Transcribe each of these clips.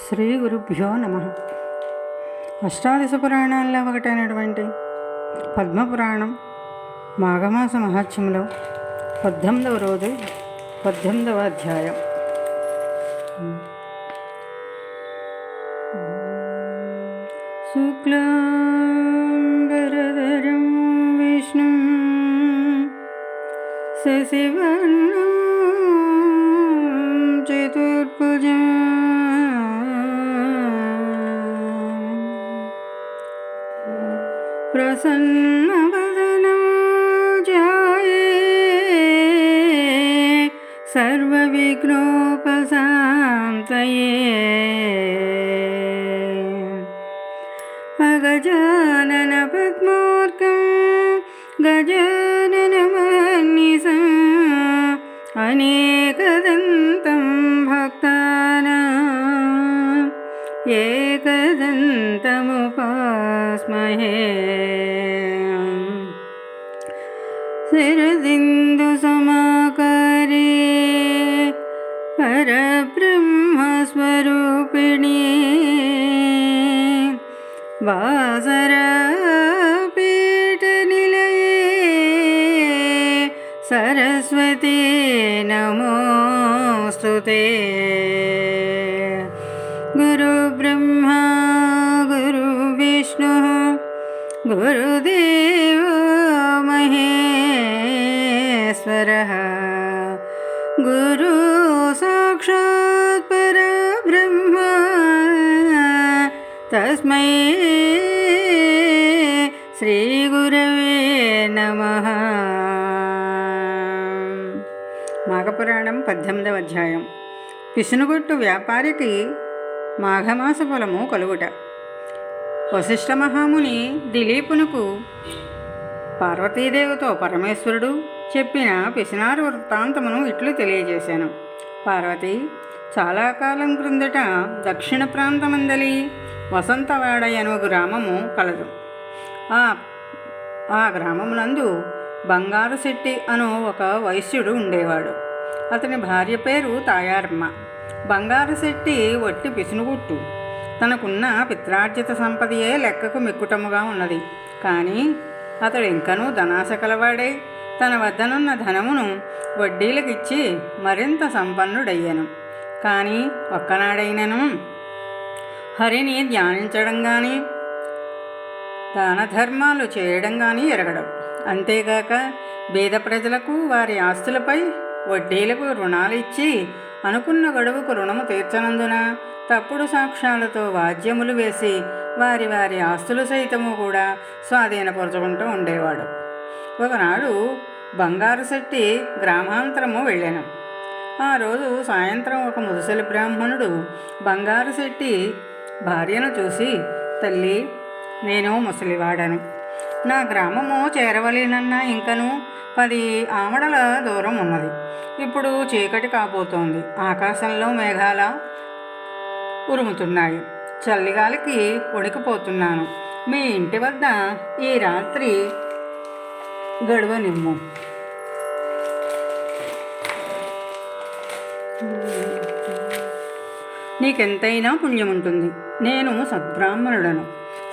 శ్రీ గురుభ్యో నమ. అష్టాదశ పురాణాల్లో ఒకటైనటువంటి పద్మపురాణం మాఘమాస మహాత్యంలో పద్దెనిమిదవ రోజు పద్దెనిమిదవ అధ్యాయం. శుక్లాంబరధరం విష్ణు శశివర్ణం చతుర్భుజం प्रसन्नवदनं जाये। सर्वविघ्नोपशान्तये। अगजाननपद्मार्कं गजाननमन्निसम् अनेकदन्तं भक्तानाम् एकदन्तमुपास्महे। शिरदिन्दुसमाकारे परब्रह्मस्वरूपिणी वासरापीठनिलये सरस्वती नमोऽस्तु ते। गुरुब्रह्मा गुरुविष्णुः गुरुदेवो తస్మై శ్రీగురవే నమ. మాఘపురాణం పద్దెనిమిదవ అధ్యాయం. పిసునుగొట్టు వ్యాపారికి మాఘమాస ఫలము కలుగుట. వశిష్ఠ మహాముని దిలీపునకు పార్వతీదేవితో పరమేశ్వరుడు చెప్పిన పిసినారు వృత్తాంతమును ఇట్లు తెలియజేశాను. పార్వతి చాలా కాలం క్రిందట దక్షిణ ప్రాంతమందలి వసంతవాడ అను గ్రామము కలదు. ఆ ఆ గ్రామమునందు బంగారు శెట్టి అను ఒక వైశ్యుడు ఉండేవాడు. అతని భార్య పేరు తాయారమ్మ. బంగారు శెట్టి వట్టి పిసునుగుట్టు. తనకున్న పిత్రార్జిత సంపదయే లెక్కకు మిక్కుటముగా ఉన్నది. కానీ అతడు ఇంకనూ ధనాశ కలవాడై తన వద్దనున్న ధనమును వడ్డీలకిచ్చి మరింత సంపన్నుడయ్యను. కానీ ఒక్కనాడైనను హరిని ధ్యానించడం కానీ దాన ధర్మాలు చేయడం కానీ ఎరగడం. అంతేగాక బీద ప్రజలకు వారి ఆస్తులపై వడ్డీలకు రుణాలు ఇచ్చి అనుకున్న గడువుకు రుణము తీర్చనందున తప్పుడు సాక్ష్యాలతో వాద్యములు వేసి వారి వారి ఆస్తులు సైతము కూడా స్వాధీనపరచుకుంటూ ఉండేవాడు. ఒకనాడు బంగారు శెట్టి గ్రామాంతరము వెళ్ళాను. ఆ రోజు సాయంత్రం ఒక ముదుసలి బ్రాహ్మణుడు బంగారు శెట్టి భార్యను చూసి తల్లి నేను ముసలివాడను. నా గ్రామము చేరవలేనన్నా ఇంకను పది ఆమడల దూరం ఉన్నది. ఇప్పుడు చీకటి కాబోతోంది. ఆకాశంలో మేఘాల ఉరుముతున్నాయి. చల్లిగాలికి ఉడికిపోతున్నాను మీ ఇంటి వద్ద ఈ రాత్రి గడవనిమ్ము. నీకెంతైనా పుణ్యం ఉంటుంది నేను సద్బ్రాహ్మణుడను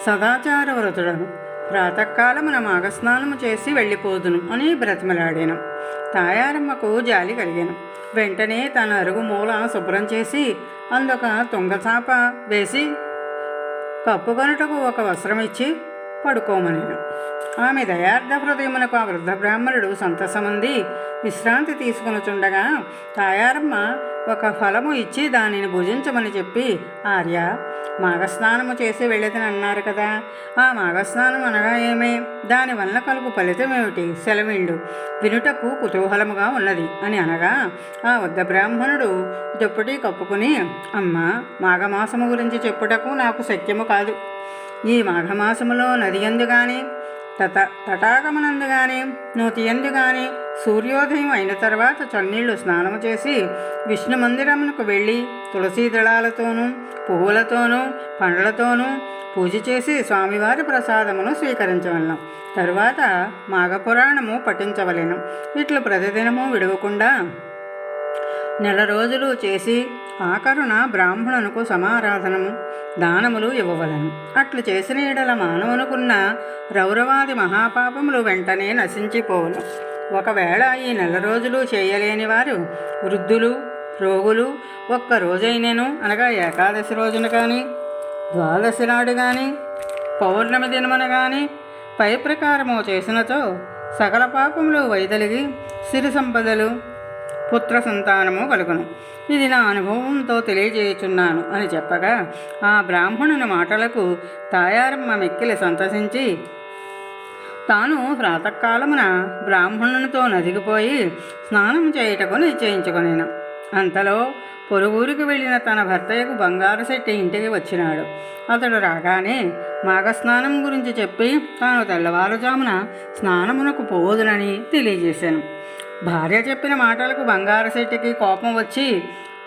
సదాచార వ్రతుడను ప్రాతకాలమున మాఘస్నానము చేసి వెళ్ళిపోదును అని బ్రతిమలాడాను. తాయారమ్మకు జాలి కలిగాను. వెంటనే తన అరుగు మూల శుభ్రం చేసి అందొక తుంగచాప వేసి కప్పుకొనుటకు ఒక వస్త్రం ఇచ్చి పడుకోమనేను. ఆమె దయార్థ హృదయమునకు ఆ వృద్ధ బ్రాహ్మణుడు సంతసమంది. విశ్రాంతి తీసుకొనుచుండగా తాయారమ్మ ఒక ఫలము ఇచ్చి దానిని భుజించమని చెప్పి ఆర్య మాఘస్నానము చేసి వెళ్ళదని అన్నారు కదా. ఆ మాఘస్నానం అనగా ఏమే? దానివల్ల కలుగు ఫలితం ఏమిటి? సెలవిండు. వినుటకు కుతూహలముగా ఉన్నది. అని అనగా ఆ వద్ద బ్రాహ్మణుడు దుప్పటి కప్పుకుని అమ్మ మాఘమాసము గురించి చెప్పుటకు నాకు శక్యము కాదు. ఈ మాఘమాసములో నది ఎందు కానీ తట తటాకమునందు కానీ నూతి ఎందు కానీ సూర్యోదయం అయిన తర్వాత చన్నీళ్ళు స్నానము చేసి విష్ణు మందిరమునకు వెళ్ళి తులసీ దళాలతోనూ పువ్వులతోనూ పండ్లతోనూ పూజ చేసి స్వామివారి ప్రసాదమును స్వీకరించవలను. తరువాత మాఘపురాణము పఠించవలను. ఇట్లు ప్రతిదినము విడవకుండా నెల రోజులు చేసి ఆకరుణ బ్రాహ్మణునకు సమారాధనము దానములు ఇవ్వవలను. అట్లు చేసిన ఎడల మానవునుకున్న రౌరవాది మహాపాపములు వెంటనే నశించిపోవును ఒకవేళ ఈ నెల రోజులు చేయలేని వారు వృద్ధులు రోగులు ఒక్క రోజైనను అనగా ఏకాదశి రోజున కానీ ద్వాదశి నాడు కానీ పౌర్ణమి దినమున కానీ పై ప్రకారము చేసినతో సకల పాపములు వైదలిగి సిరి సంపదలు పుత్ర సంతానము కలుగును. ఇది నా అనుభవంతో తెలియజేయుచున్నాను అని చెప్పగా ఆ బ్రాహ్మణుని మాటలకు తాయారమ్మ మిక్కిలి సంతసించి తాను ప్రాతకాలమున బ్రాహ్మణునితో నదిగిపోయి స్నానం చేయుటకు నిశ్చయించుకొనిను. అంతలో పొరుగురికి వెళ్ళిన తన భర్తయ్యకు బంగారు శెట్టి ఇంటికి వచ్చినాడు. అతడు రాగానే మాఘస్నానం గురించి చెప్పి తాను తెల్లవారుజామున స్నానమునకు పోదునని తెలియజేశాను భార్య చెప్పిన మాటలకు బంగారు శెట్టికి కోపం వచ్చి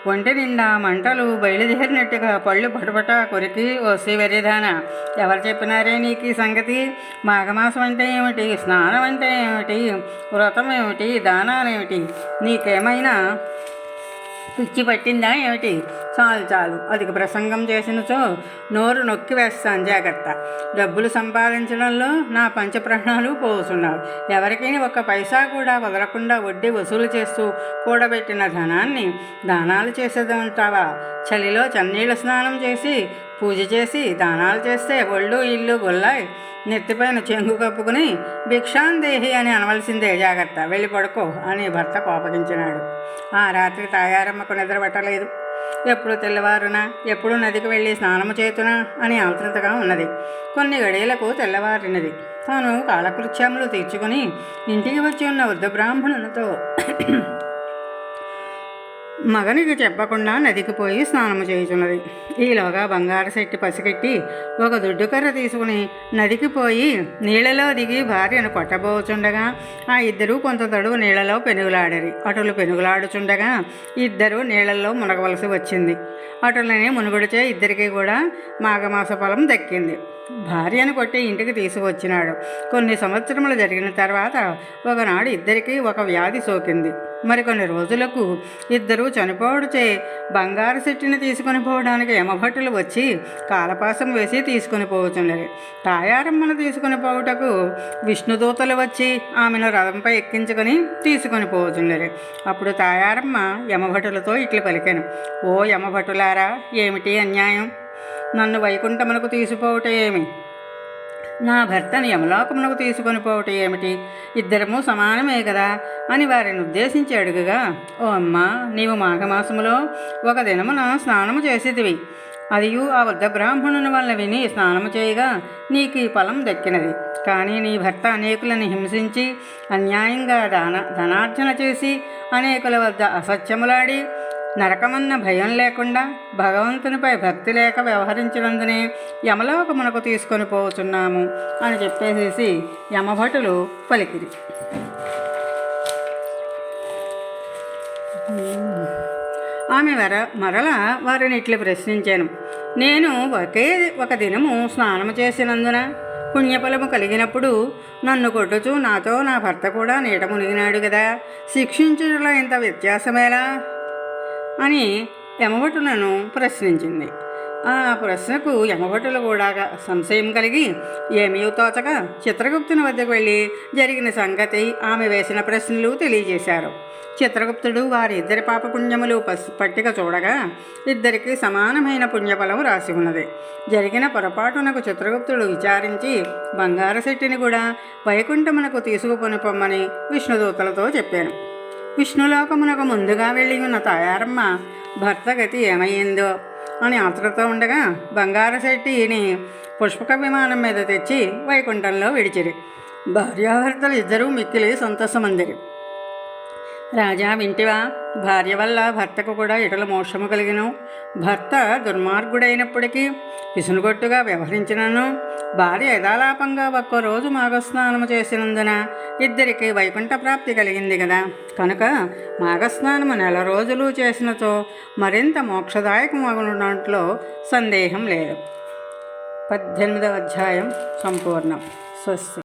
ఒంటి నిండా మంటలు బయలుదేరినట్టుగా పళ్ళు పటపట కొరికి వస్తే వెర్రిదాన. ఎవరు చెప్పినారే నీకు ఈ సంగతి? మాఘమాసం అంటే ఏమిటి? స్నానం అంటే ఏమిటి? వ్రతం ఏమిటి? దానాలేమిటి నీకేమైనా పిచ్చి పట్టిందా ఏమిటి? చాలు చాలు. అధిక ప్రసంగం చేసినచో నోరు నొక్కి వేస్తాను జాగ్రత్త. డబ్బులు సంపాదించడంలో నా పంచప్రాణాలు పోతున్నావు ఎవరికైనా ఒక్క పైసా కూడా వదలకుండా వడ్డీ వసూలు చేస్తూ కూడబెట్టిన ధనాన్ని దానాలు చేసేదంటావా? చలిలో చన్నీళ్ళ స్నానం చేసి పూజ చేసి దానాలు చేస్తే ఒళ్ళు ఇల్లు గుల్లాయి నెత్తిపైన చెంగు కప్పుకుని భిక్షాందేహి అని అనవలసిందే జాగ్రత్త. వెళ్ళి పడుకో అని భర్త కోపగించినాడు. ఆ రాత్రి తాయారమ్మకు నిద్ర పట్టలేదు. ఎప్పుడు తెల్లవారున? ఎప్పుడు నదికి వెళ్ళి స్నానము చేతునా? అని ఆతృతగా ఉన్నది. కొన్ని గడియలకు తెల్లవారినది. తాను కాలకృత్యములు తీర్చుకుని ఇంటికి వచ్చి ఉన్న వృద్ధ బ్రాహ్మణులతో మగనికి చెప్పకుండా నదికి పోయి స్నానము చేయుచున్నది. ఈలోగా బంగారు శెట్టి పసిగట్టి ఒక దుడ్డుకర్ర తీసుకుని నదికి పోయి నీళ్ళలో దిగి భార్యను కొట్టబోచుండగా ఆ ఇద్దరూ కొంత తడువు నీళ్ళలో పెనుగులాడరి. అటులు పెనుగులాడుచుండగా ఇద్దరు నీళ్ళల్లో మునగవలసి వచ్చింది. అటులనే మునుగుడిచే ఇద్దరికీ కూడా మాఘమాస ఫలం దక్కింది. భార్యను కొట్టి ఇంటికి తీసుకువచ్చినాడు. కొన్ని సంవత్సరములు జరిగిన తర్వాత ఒకనాడు ఇద్దరికీ ఒక వ్యాధి సోకింది. మరికొన్ని రోజులకు ఇద్దరు చనిపోవడుచే బంగారు సెట్టిని తీసుకొని పోవడానికి యమభట్టులు వచ్చి కాలపాసం వేసి తీసుకొని పోవచ్చున్నది తాయారమ్మను తీసుకొని పోవుటకు విష్ణుదూతలు వచ్చి ఆమెను రథంపై ఎక్కించుకొని తీసుకొని పోవచ్చున్నది అప్పుడు తాయారమ్మ యమభటులతో ఇట్లు పలికాను. ఓ యమభటులారా ఏమిటి అన్యాయం? నన్ను వైకుంఠమునకు తీసుకుపోవట ఏమి? నా భర్తను యమలోకమునకు తీసుకొని పోవట ఏమిటి? ఇద్దరము సమానమే కదా? అని వారిని ఉద్దేశించి అడుగుగా ఓ అమ్మ నీవు మాఘమాసములో ఒక దినమున స్నానము చేసేదివి అదియు ఆ వద్ద బ్రాహ్మణుని వల్ల విని స్నానము చేయగా నీకు ఈ ఫలం దక్కినది. కానీ నీ భర్త అనేకులను హింసించి అన్యాయంగా దాన ధనార్జన చేసి అనేకుల వద్ద అసత్యములాడి నరకమన్న భయం లేకుండా భగవంతునిపై భక్తి లేక వ్యవహరించినందునే యమలోకమునకు తీసుకొని పోతున్నాము అని చెప్పేసేసి యమభటులు పలికిరి. ఆమె వర మరల వారిని ఇట్లు ప్రశ్నించాను. నేను ఒకే ఒక దినము స్నానము చేసినందున పుణ్యఫలము కలిగినప్పుడు నన్ను కొట్టుచు నాతో నా భర్త కూడా నీట మునిగినాడు కదా శిక్షించడంలో ఇంత వ్యత్యాసమేలా? అని యమభటులను ప్రశ్నించింది. ఆ ప్రశ్నకు యమభటులు కూడా సంశయం కలిగి ఏమీ తోచక చిత్రగుప్తుని వద్దకు వెళ్ళి జరిగిన సంగతి ఆమె వేసిన ప్రశ్నలు తెలియజేశారు. చిత్రగుప్తుడు వారి ఇద్దరి పాప పుణ్యములు పట్టిక చూడగా ఇద్దరికి సమానమైన పుణ్యఫలం రాసి ఉన్నది. జరిగిన పొరపాటునకు చిత్రగుప్తుడు విచారించి బంగారశెట్టిని కూడా వైకుంఠమునకు తీసుకుపనిపొమ్మని విష్ణుదూతలతో చెప్పాను. విష్ణులోకమునకు ముందుగా వెళ్ళి ఉన్న తాయారమ్మ భర్త గతి ఏమయ్యిందో? అని ఆతృతో ఉండగా బంగారు శెట్టిని పుష్పక విమానం మీద తెచ్చి వైకుంఠంలో విడిచిరి. భార్యాభర్తలు ఇద్దరూ మిక్కిలి సంతోషమందిరి. రాజా వింటివా? భార్య వల్ల భర్తకు కూడా ఇటల మోక్షము కలిగిను. భర్త దుర్మార్గుడైనప్పటికీ పిసునుగొట్టుగా వ్యవహరించినను. భార్య యథాలాపంగా ఒక్కరోజు మాఘస్నానము చేసినందున ఇద్దరికి వైకుంఠ ప్రాప్తి కలిగింది కదా కనుక మాఘస్నానము నెల రోజులు చేసినతో మరింత మోక్షదాయకమగునట్లో సందేహం లేదు. పద్దెనిమిదవ అధ్యాయం సంపూర్ణం. స్వస్తి.